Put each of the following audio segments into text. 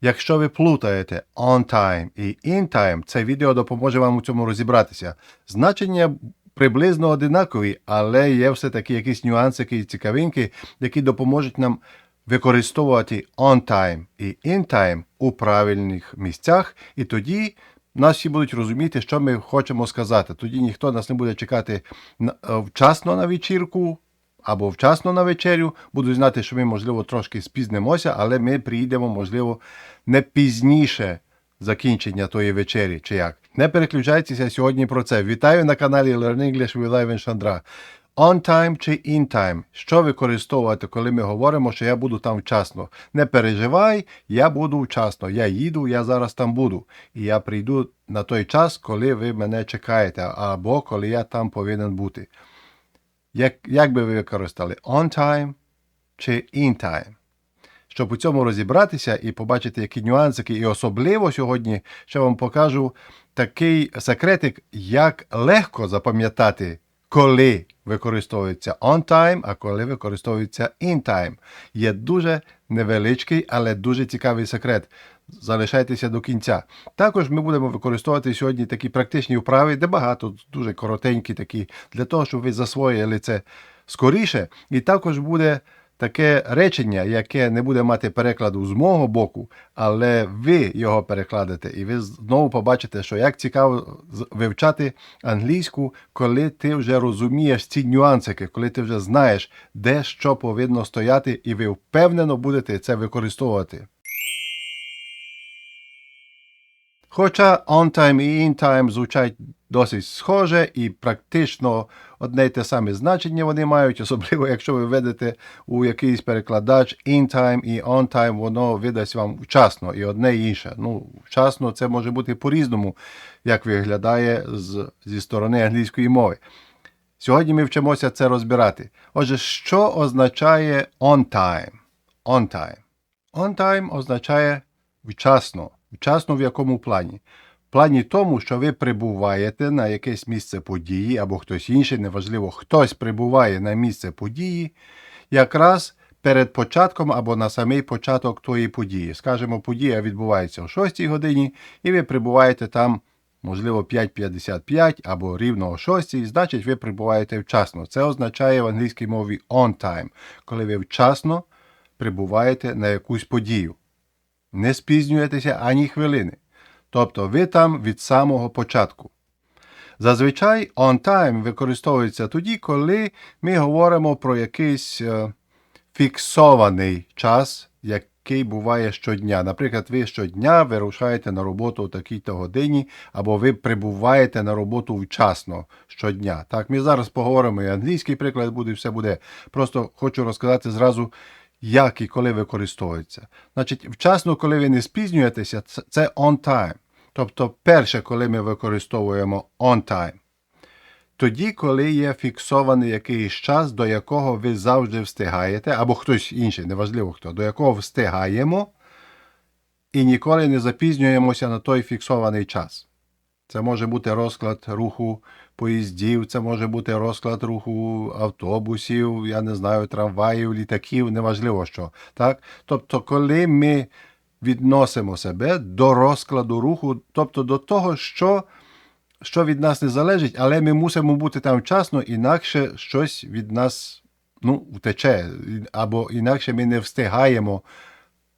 Якщо ви плутаєте on time і in time, це відео допоможе вам у цьому розібратися. Значення приблизно одинакові, але є все-таки якісь нюансики і цікавинки, які допоможуть нам використовувати on time і in time у правильних місцях, і тоді нас всі будуть розуміти, що ми хочемо сказати. Тоді ніхто нас не буде чекати е, вчасно на вечірку або вчасно на вечерю. Будуть знати, що ми, можливо, трошки спізнимося, але ми приїдемо, можливо, не пізніше закінчення тої вечері, чи як. Не переключайтеся сьогодні про це. Вітаю на каналі Learn English with Ivan Шандра. On time чи in time? Що використовувати, коли ми говоримо, що я буду там вчасно? Не переживай, я буду вчасно. Я їду, я зараз там буду. І я прийду на той час, коли ви мене чекаєте, або коли я там повинен бути. Як, як би ви використали on time чи in time? Щоб у цьому розібратися і побачити, які нюансики, і особливо сьогодні ще вам покажу такий секретик, як легко запам'ятати, коли використовується on time, а коли використовується in time. Є дуже невеличкий, але дуже цікавий секрет. Залишайтеся до кінця. Також ми будемо використовувати сьогодні такі практичні вправи, де багато, дуже коротенькі такі, для того, щоб ви засвоїли це скоріше. І також буде таке речення, яке не буде мати перекладу з мого боку, але ви його перекладете, і ви знову побачите, що як цікаво вивчати англійську, коли ти вже розумієш ці нюансики, коли ти вже знаєш, де що повинно стояти, і ви впевнено будете це використовувати. Хоча on time і in time звучать досить схоже і практично одне й те саме значення вони мають, особливо якщо ви введете у якийсь перекладач in time і on time, воно видасть вам вчасно і одне і інше. Ну, вчасно це може бути по-різному, як виглядає з, зі сторони англійської мови. Сьогодні ми вчимося це розбирати. Отже, що означає on time? On time. On time означає вчасно. Вчасно в якому плані? В плані тому, що ви прибуваєте на якесь місце події, або хтось інший, неважливо, хтось прибуває на місце події, якраз перед початком або на самий початок тої події. Скажімо, подія відбувається о 6 годині, і ви прибуваєте там, можливо, 5.55 або рівно о 6, значить, ви прибуваєте вчасно. Це означає в англійській мові on time, коли ви вчасно прибуваєте на якусь подію не спізнюєтеся ані хвилини. Тобто ви там від самого початку. Зазвичай on time використовується тоді, коли ми говоримо про якийсь е, фіксований час, який буває щодня. Наприклад, ви щодня вирушаєте на роботу о такій-то годині, або ви прибуваєте на роботу вчасно щодня. Так, ми зараз поговоримо і англійський приклад буде, все буде. Просто хочу розказати зразу, як і коли використовується. Значить, вчасно, коли ви не спізнюєтеся, це- on time. Тобто, перше, коли ми використовуємо on time. Тоді, коли є фіксований якийсь час, до якого ви завжди встигаєте, або хтось інший, неважливо хто, до якого встигаємо, і ніколи не запізнюємося на той фіксований час. Це може бути розклад руху поїздів, це може бути розклад руху автобусів, я не знаю, трамваїв, літаків, неважливо що. Так? Тобто, коли ми відносимо себе до розкладу руху, тобто до того, що, що від нас не залежить, але ми мусимо бути там вчасно, інакше щось від нас ну, втече, або інакше ми не встигаємо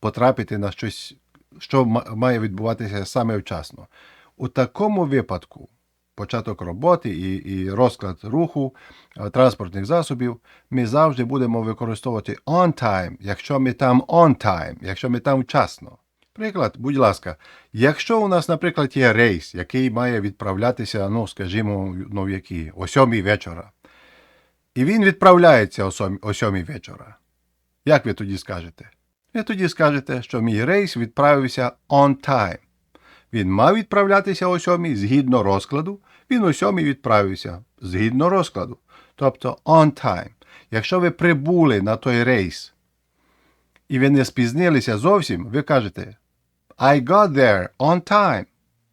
потрапити на щось, що має відбуватися саме вчасно. У такому випадку початок роботи і, і розклад руху е, транспортних засобів ми завжди будемо використовувати on time, якщо ми там on time, якщо ми там вчасно. Приклад, будь ласка, якщо у нас, наприклад, є рейс, який має відправлятися, ну, скажімо, ну, в які, о сьомій вечора, і він відправляється о сьомій, о сьомій вечора, як ви тоді скажете? Ви тоді скажете, що мій рейс відправився on time. Він мав відправлятися о сьомій згідно розкладу, він о сьомій відправився згідно розкладу. Тобто on time. Якщо ви прибули на той рейс і ви не спізнилися зовсім, ви кажете I got there on time.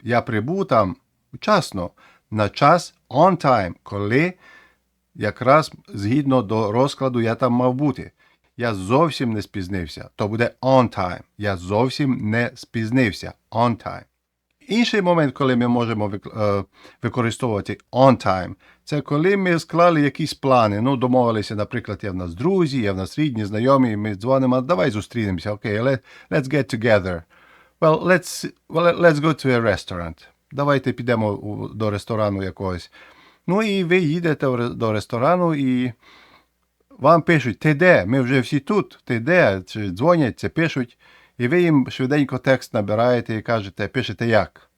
Я прибув там вчасно, на час on time, коли якраз згідно до розкладу я там мав бути. Я зовсім не спізнився. То буде on time. Я зовсім не спізнився. On time. Інший момент, коли ми можемо е, використовувати on time, це коли ми склали якісь плани. Ну, домовилися, наприклад, є в нас друзі, є в нас рідні, знайомі, ми дзвонимо, давай зустрінемося, окей, let, let's get together. Well, let's, well, let's go to a restaurant. Давайте підемо до ресторану якогось. Ну і ви їдете до ресторану і вам пишуть, ти де? Ми вже всі тут, ти де? Чи дзвонять, це пишуть. І ви їм швиденько текст набираєте і кажете, пишете як.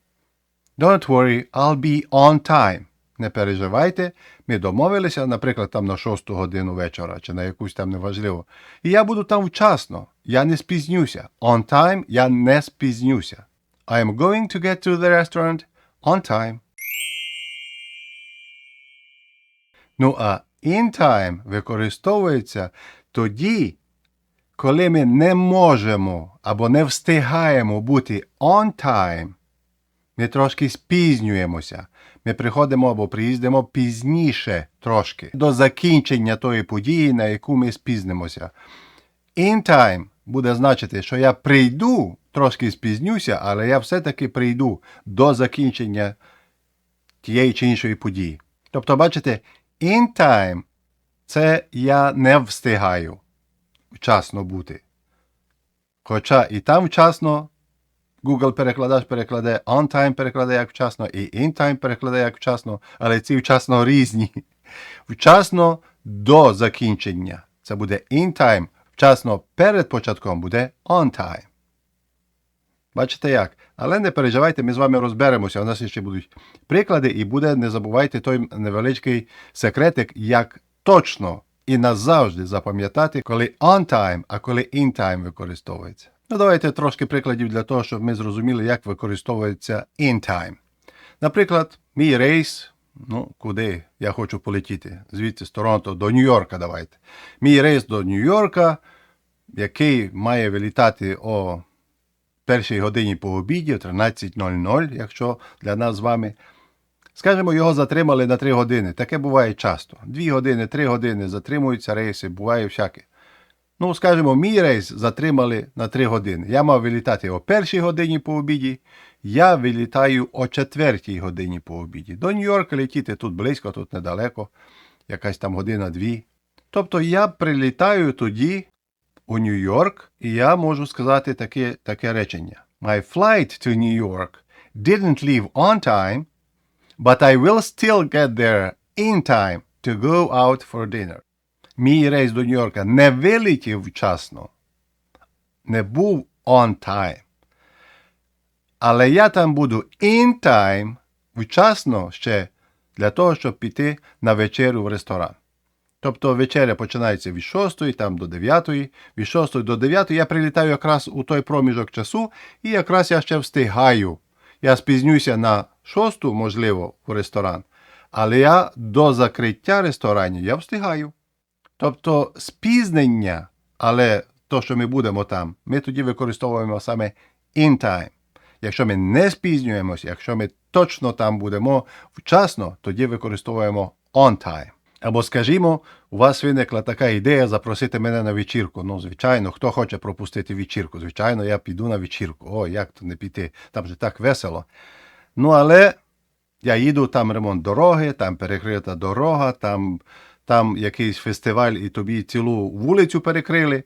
Don't worry, I'll be on time. Не переживайте, ми домовилися, наприклад, там на 6 годину вечора чи на якусь там неважливо. І я буду там вчасно. Я не спізнюся. On time я не спізнюся. I am going to get to the restaurant on time. Ну а in time використовується тоді, коли ми не можемо або не встигаємо бути on time, ми трошки спізнюємося. Ми приходимо або приїздимо пізніше трошки до закінчення тої події, на яку ми спізнимося. In time буде значити, що я прийду, трошки спізнюся, але я все-таки прийду до закінчення тієї чи іншої події. Тобто, бачите, in time це я не встигаю вчасно бути. Хоча і там вчасно Google перекладач перекладе, on time перекладе як вчасно, і in time перекладе як вчасно, але ці вчасно різні. Вчасно до закінчення. Це буде in time. Вчасно перед початком буде on time. Бачите як? Але не переживайте, ми з вами розберемося. У нас ще будуть приклади, і буде, не забувайте той невеличкий секретик, як точно і назавжди запам'ятати, коли on time, а коли in time використовується. Ну, давайте трошки прикладів для того, щоб ми зрозуміли, як використовується in time. Наприклад, мій рейс, ну, куди я хочу полетіти? Звідси з Торонто до Нью-Йорка давайте. Мій рейс до Нью-Йорка, який має вилітати о першій годині по обіді, о 13.00, якщо для нас з вами. Скажімо, його затримали на 3 години. Таке буває часто. 2 години, 3 години затримуються рейси, буває всяке. Ну, скажімо, мій рейс затримали на 3 години. Я мав вилітати о першій годині по обіді, я вилітаю о четвертій годині по обіді. До Нью-Йорка летіти тут близько, тут недалеко, якась там година-дві. Тобто я прилітаю тоді у Нью-Йорк, і я можу сказати таке, таке речення. My flight to New York didn't leave on time, but I will still get there in time to go out for dinner. Мій рейс до Нью-Йорка не вилетів вчасно, не був on time. Але я там буду in time вчасно ще для того, щоб піти на вечерю в ресторан. Тобто вечеря починається від 6 там до 9, від 6 до 9 я прилітаю якраз у той проміжок часу, і якраз я ще встигаю. Я спізнюся на 6, можливо, у ресторан, але я до закриття ресторанів я встигаю. Тобто спізнення, але то, що ми будемо там, ми тоді використовуємо саме in time. Якщо ми не спізнюємося, якщо ми точно там будемо вчасно, тоді використовуємо on time. Або, скажімо, у вас виникла така ідея запросити мене на вечірку. Ну, звичайно, хто хоче пропустити вечірку? Звичайно, я піду на вечірку. О, як то не піти? Там же так весело. Ну, але я їду, там ремонт дороги, там перекрита дорога, там, там якийсь фестиваль, і тобі цілу вулицю перекрили.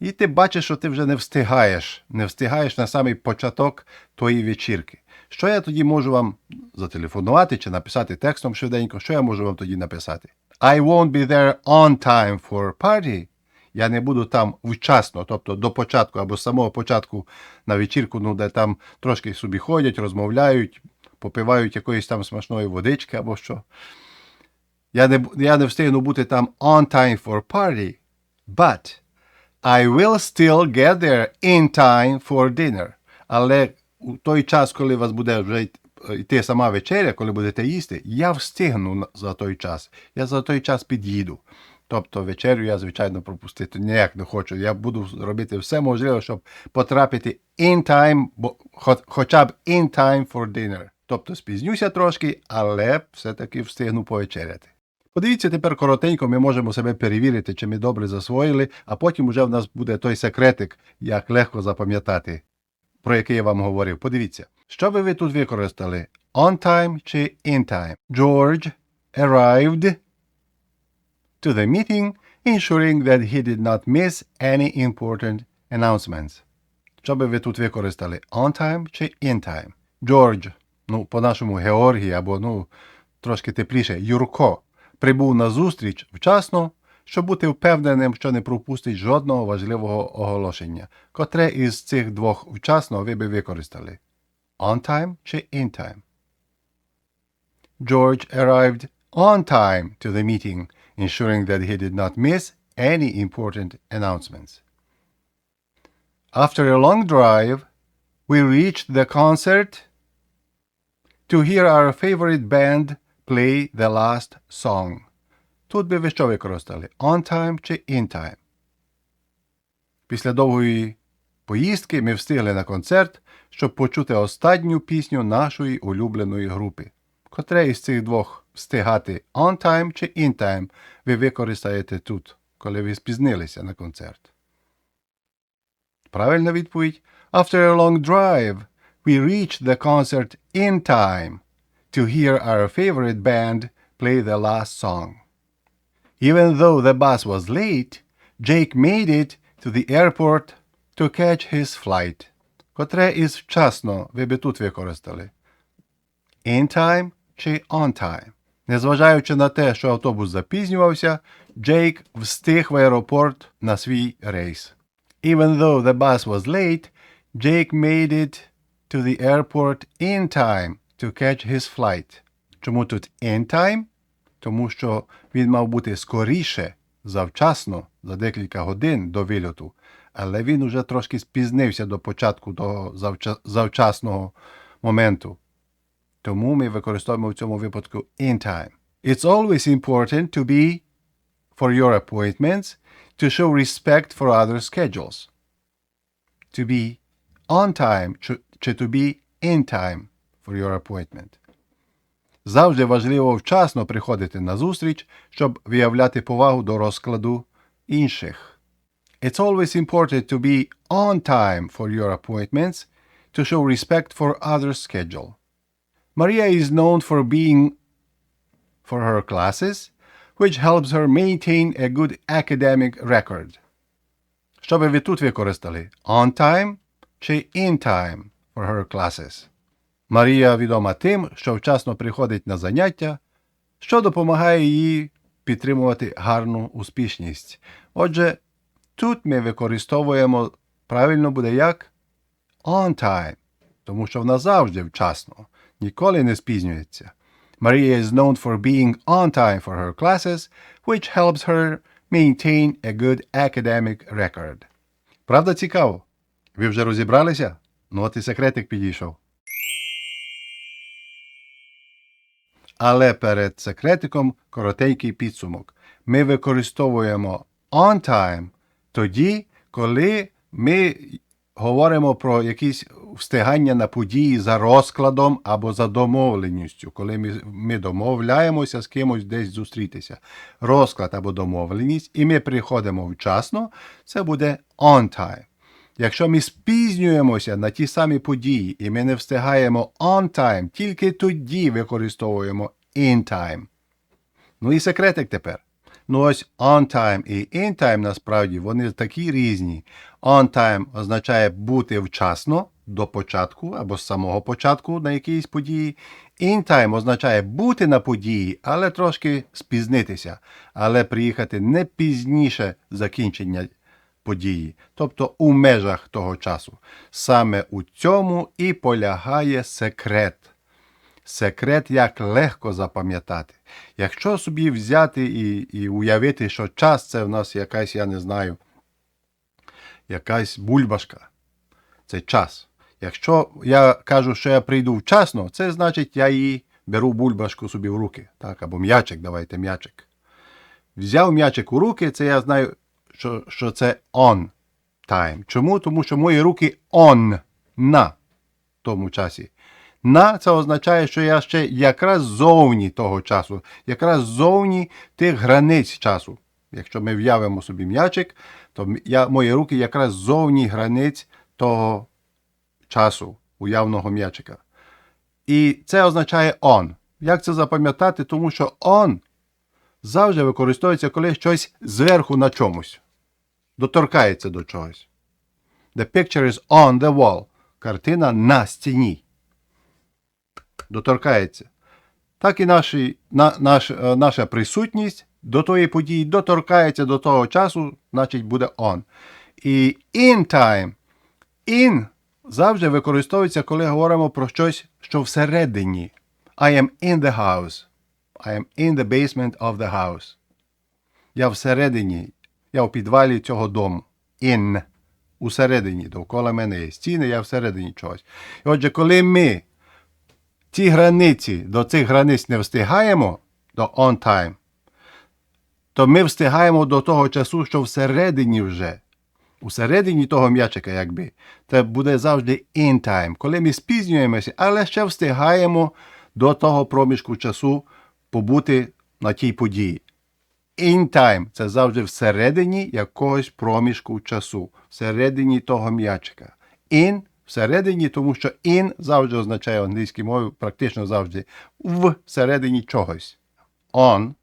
І ти бачиш, що ти вже не встигаєш, не встигаєш на самий початок тої вечірки. Що я тоді можу вам зателефонувати чи написати текстом швиденько? Що я можу вам тоді написати? I won't be there on time for party. Я не буду там вчасно, тобто до початку або з самого початку на вечірку, ну де там трошки собі ходять, розмовляють, попивають якоїсь там смачної водички або що. Я не, я не встигну бути там on time for party, but I will still get there in time for dinner. Але у той час, коли вас буде вже й- йти сама вечеря, коли будете їсти, я встигну за той час. Я за той час під'їду. Тобто вечерю я, звичайно, пропустити ніяк не хочу. Я буду робити все можливе, щоб потрапити in time, бо, хоча б in time for dinner. Тобто спізнюся трошки, але все-таки встигну повечеряти. Подивіться тепер коротенько, ми можемо себе перевірити, чи ми добре засвоїли, а потім уже в нас буде той секретик, як легко запам'ятати, про який я вам говорив. Подивіться, що би ви тут використали? On time чи in time? George arrived to the meeting, ensuring that he did not miss any important announcements. Що би ви тут використали? On time чи in time? George, ну, по-нашому Георгій, або ну, трошки тепліше, Юрко, прибув на зустріч вчасно, щоб бути впевненим, що не пропустить жодного важливого оголошення. Котре із цих двох вчасно ви би використали? On time чи in time? George arrived on time to the meeting, ensuring that he did not miss any important announcements. After a long drive, we reached the concert to hear our favorite band play the last song. Тут би ви що використали? On time чи in time? Після довгої поїздки ми встигли на концерт, щоб почути останню пісню нашої улюбленої групи. Котре із цих двох встигати on time чи in time ви використаєте тут, коли ви спізнилися на концерт? Правильна відповідь. After a long drive, we reached the concert in time to hear our favorite band play the last song. Even though the bus was late, Jake made it to the airport to catch his flight. Котре із вчасно ви би тут використали? In time чи on time? Незважаючи на те, що автобус запізнювався, Джейк встиг в аеропорт на свій рейс. Even though the bus was late, Jake made it to the airport in time to catch his flight. Чому тут in time? Тому що він мав бути скоріше, завчасно, за декілька годин до вильоту, але він уже трошки спізнився до початку того завчасного моменту. Тому ми використовуємо в цьому випадку in time. It's always important to be for your appointments to show respect for other schedules. To be on time чи to be in time for your appointment. Завжди важливо вчасно приходити на зустріч, щоб виявляти повагу до розкладу інших. It's always important to be on time for your appointments to show respect for others' schedule. Maria is known for being for her classes, which helps her maintain a good academic record. Що би ви тут використали? On time чи in time for her classes? Марія відома тим, що вчасно приходить на заняття, що допомагає їй підтримувати гарну успішність. Отже, тут ми використовуємо правильно буде як on time, тому що вона завжди вчасно, ніколи не спізнюється. Maria is known for being on time for her classes, which helps her maintain a good academic record. Правда цікаво? Ви вже розібралися? Ну от і секретик підійшов. Але перед секретиком коротенький підсумок. Ми використовуємо on time тоді, коли ми говоримо про якісь встигання на події за розкладом або за домовленістю, коли ми, ми домовляємося з кимось десь зустрітися. Розклад або домовленість, і ми приходимо вчасно, це буде on time. Якщо ми спізнюємося на ті самі події і ми не встигаємо on time, тільки тоді використовуємо in time. Ну і секретик тепер. Ну ось on time і in time насправді вони такі різні. On time означає бути вчасно до початку або з самого початку на якійсь події. In time означає бути на події, але трошки спізнитися, але приїхати не пізніше закінчення події, тобто у межах того часу. Саме у цьому і полягає секрет. Секрет, як легко запам'ятати. Якщо собі взяти і, і уявити, що час це в нас якась, я не знаю, якась бульбашка. Це час. Якщо я кажу, що я прийду вчасно, це значить, я її беру бульбашку собі в руки. Так, або м'ячик, давайте м'ячик. Взяв м'ячик у руки, це я знаю, що, що це on time. Чому? Тому що мої руки on на тому часі. На це означає, що я ще якраз зовні того часу, якраз зовні тих границь часу. Якщо ми в'явимо собі м'ячик, то я, мої руки якраз зовні границь того часу уявного м'ячика. І це означає on. Як це запам'ятати? Тому що on завжди використовується, коли щось зверху на чомусь, доторкається до чогось. The picture is on the wall. Картина на стіні. Доторкається. Так і наші, на, наш, е, наша присутність до тої події доторкається до того часу, значить буде on. І in time. In завжди використовується, коли говоримо про щось, що всередині. I am in the house. I am in the basement of the house. Я всередині, я в підвалі цього дому. In. Усередині. Довкола мене є стіни, я всередині чогось. І отже, коли ми ці границі, до цих границь не встигаємо, до on time, то ми встигаємо до того часу, що всередині вже. Усередині того м'ячика, якби, це буде завжди in time. Коли ми спізнюємося, але ще встигаємо до того проміжку часу побути на тій події. In time це завжди всередині якогось проміжку часу, всередині того м'ячика. In всередині, тому що in завжди означає англійській мові практично завжди всередині чогось. On,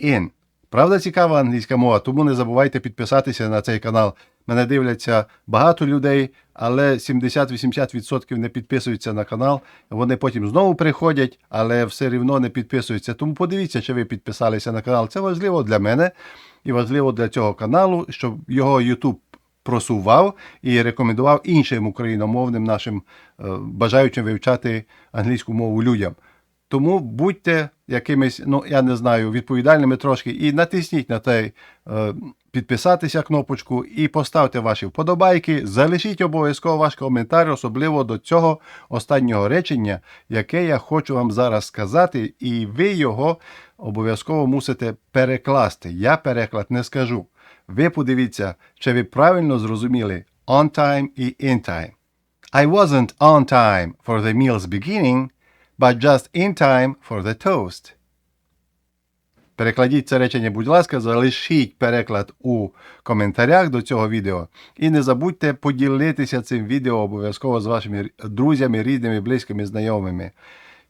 in. Правда, цікава англійська мова, тому не забувайте підписатися на цей канал. Мене дивляться багато людей, але 70-80% не підписуються на канал. Вони потім знову приходять, але все рівно не підписуються. Тому подивіться, чи ви підписалися на канал. Це важливо для мене і важливо для цього каналу, щоб його YouTube просував і рекомендував іншим україномовним нашим е, бажаючим вивчати англійську мову людям. Тому будьте якимись, ну я не знаю, відповідальними трошки і натисніть на той е, підписатися кнопочку і поставте ваші вподобайки. Залишіть обов'язково ваш коментар, особливо до цього останнього речення, яке я хочу вам зараз сказати, і ви його обов'язково мусите перекласти. Я переклад не скажу. Ви подивіться, чи ви правильно зрозуміли on time і in time. I wasn't on time for the meal's beginning, but just in time for the toast. Перекладіть це речення, будь ласка, залишіть переклад у коментарях до цього відео. І не забудьте поділитися цим відео обов'язково з вашими друзями, рідними, близькими, знайомими.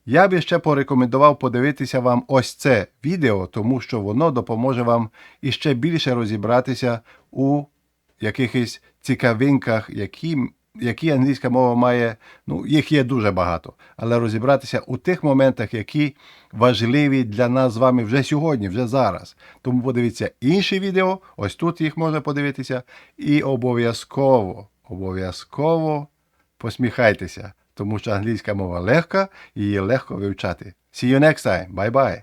Я би ще порекомендував подивитися вам ось це відео, тому що воно допоможе вам іще більше розібратися у якихось цікавинках, які, які англійська мова має. Ну, їх є дуже багато, але розібратися у тих моментах, які важливі для нас з вами вже сьогодні, вже зараз. Тому подивіться інші відео, ось тут їх можна подивитися, і обов'язково, обов'язково посміхайтеся, тому що англійська мова легка її легко вивчати. See you next time. Bye-bye.